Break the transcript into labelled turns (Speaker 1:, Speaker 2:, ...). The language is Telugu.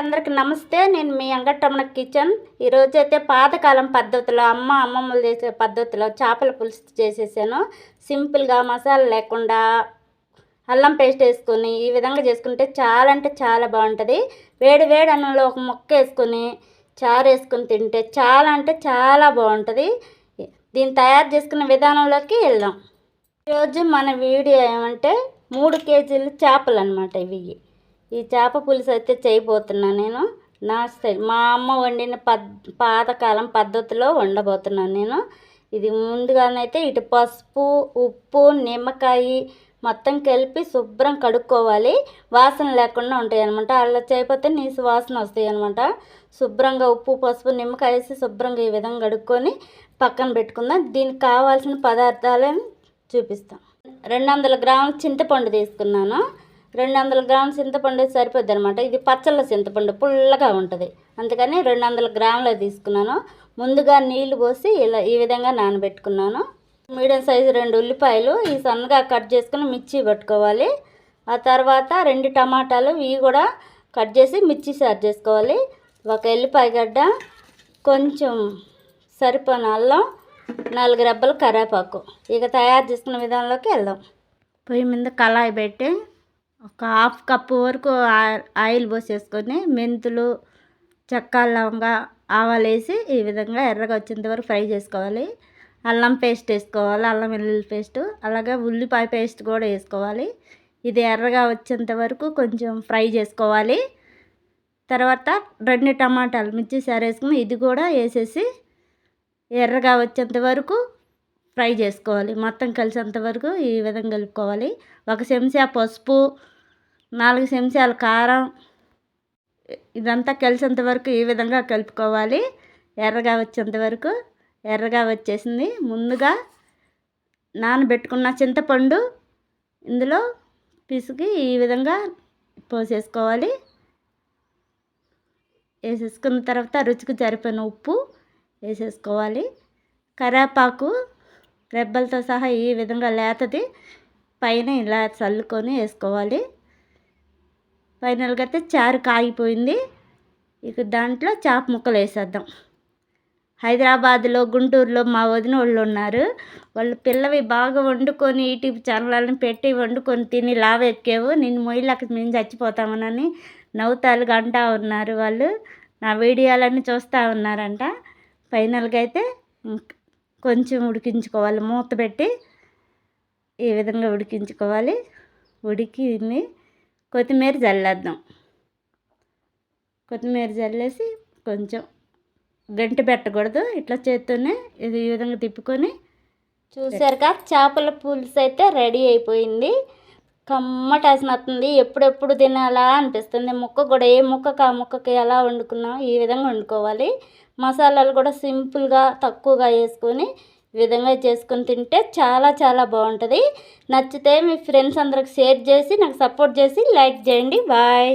Speaker 1: అందరికి నమస్తే. నేను మీ అంగటమ్మన కిచెన్. ఈరోజు అయితే పాతకాలం పద్ధతిలో అమ్మ అమ్మమ్మలు చేసే పద్ధతిలో చేపల పులుసు చేసేసాను. సింపుల్గా మసాలా లేకుండా అల్లం పేస్ట్ వేసుకొని ఈ విధంగా చేసుకుంటే చాలా అంటే చాలా బాగుంటుంది. వేడి వేడి అన్నంలో ఒక ముక్క వేసుకొని చారు వేసుకొని తింటే చాలా అంటే చాలా బాగుంటుంది. దీన్ని తయారు చేసుకునే విధానంలోకి వెళ్దాం. ఈరోజు మన వీడియో ఏమంటే మూడు కేజీలు చేపలు అనమాట ఇవి. ఈ చేప పులుసు అయితే చేయబోతున్నాను నేను. నా స్టైల్ మా అమ్మ వండిన పద్ పాతకాలం పద్ధతిలో వండబోతున్నాను నేను. ఇది ముందుగానైతే ఇటు పసుపు ఉప్పు నిమ్మకాయ మొత్తం కలిపి శుభ్రం కడుక్కోవాలి. వాసన లేకుండా ఉంటాయి అనమాట అలా చేయకపోతే నీసు వాసన వస్తాయి అనమాట శుభ్రంగా ఉప్పు పసుపు నిమ్మకాయ వేసి శుభ్రంగా ఈ విధంగా కడుక్కొని పక్కన పెట్టుకుందాం. దీనికి కావాల్సిన పదార్థాలను చూపిస్తాం. రెండు వందల గ్రాముల చింతపండు తీసుకున్నాను. రెండు వందల గ్రాముల చింతపండు సరిపోద్ది అనమాట ఇది పచ్చళ్ళ చింతపండు పుల్లగా ఉంటుంది. అందుకని రెండు వందల గ్రాములు తీసుకున్నాను. ముందుగా నీళ్ళు పోసి ఇలా ఈ విధంగా నానబెట్టుకున్నాను. మీడియం సైజు రెండు ఉల్లిపాయలు ఈ సన్నగా కట్ చేసుకుని మిర్చి పట్టుకోవాలి. ఆ తర్వాత రెండు టమాటాలు ఇవి కూడా కట్ చేసి మిర్చి సార్ చేసుకోవాలి. ఒక ఎల్లిపాయ గడ్డ కొంచెం సరిపోయిన అల్లం నాలుగు రెబ్బలు కరివేపాకు. ఇక తయారు చేసుకున్న విధానంలోకి వెళ్దాం. పొయ్యి మీద కళాయి పెట్టి ఒక హాఫ్ కప్పు వరకు ఆయిల్ పోసేసుకొని మెంతులు చెక్క లవంగా ఆవాలు వేసి ఈ విధంగా ఎర్రగా వచ్చేంత వరకు ఫ్రై చేసుకోవాలి. అల్లం పేస్ట్ వేసుకోవాలి అల్లం వెల్లుల్లి పేస్ట్ అలాగే ఉల్లిపాయ పేస్ట్ కూడా వేసుకోవాలి. ఇది ఎర్రగా వచ్చేంత వరకు కొంచెం ఫ్రై చేసుకోవాలి. తర్వాత రెండు టమాటాలు మిర్చి సారేసుకుని ఇది కూడా వేసేసి ఎర్రగా వచ్చేంత వరకు ఫ్రై చేసుకోవాలి. మొత్తం కలిసేంత వరకు ఈ విధంగా కలుపుకోవాలి. ఒక చెంచా పసుపు నాలుగు చెంచాల కారం ఇదంతా కలిసేంత వరకు ఈ విధంగా కలుపుకోవాలి. ఎర్రగా వచ్చేంత వరకు ఎర్రగా వచ్చేసింది. ముందుగా నానబెట్టుకున్న చింతపండు ఇందులో పిసికి ఈ విధంగా పోసేసుకోవాలి. వేసేసుకున్న తర్వాత రుచికి సరిపోయిన ఉప్పు వేసేసుకోవాలి. కరేపాకు రెబ్బలతో సహా ఈ విధంగా లేతది. పైన ఇలా చల్లుకొని వేసుకోవాలి. ఫైనల్గా అయితే చారు కాగిపోయింది. ఇక దాంట్లో చేప ముక్కలు వేసేద్దాం. హైదరాబాద్లో గుంటూరులో మా వదిన వాళ్ళు ఉన్నారు. వాళ్ళు పిల్లవి బాగా వండుకొని యూట్యూబ్ ఛానళ్ళని పెట్టి వండుకొని తిని లావెక్కేవు. నేను మొయ్యలకు మేము చచ్చిపోతామనని నవ్వుతాలు గంటా ఉన్నారు వాళ్ళు. నా వీడియోలన్నీ చూస్తూ ఉన్నారంట. ఫైనల్గా అయితే కొంచెం ఉడికించుకోవాలి. మూత పెట్టి ఈ విధంగా ఉడికించుకోవాలి. ఉడికింది కొత్తిమీర చల్లేద్దాం కొత్తిమీర చల్లేసి కొంచెం గంటి పెట్టకూడదు. ఇట్లా చేత్తోనే ఇది ఈ విధంగా తిప్పుకొని చూసారుగా? చేపల పులుసు అయితే రెడీ అయిపోయింది. కమ్మట వస్తుంది ఎప్పుడెప్పుడు తినాలా అనిపిస్తుంది. ముక్క కూడా ఏ ముక్కకు ఆ ముక్కకి ఎలా వండుకున్నాం ఈ విధంగా వండుకోవాలి. మసాలాలు కూడా సింపుల్గా తక్కువగా వేసుకొని ఈ విధంగా చేసుకొని తింటే చాలా చాలా బాగుంటుంది. నచ్చితే మీ ఫ్రెండ్స్ అందరికి షేర్ చేసి నాకు సపోర్ట్ చేసి లైక్ చేయండి. బాయ్.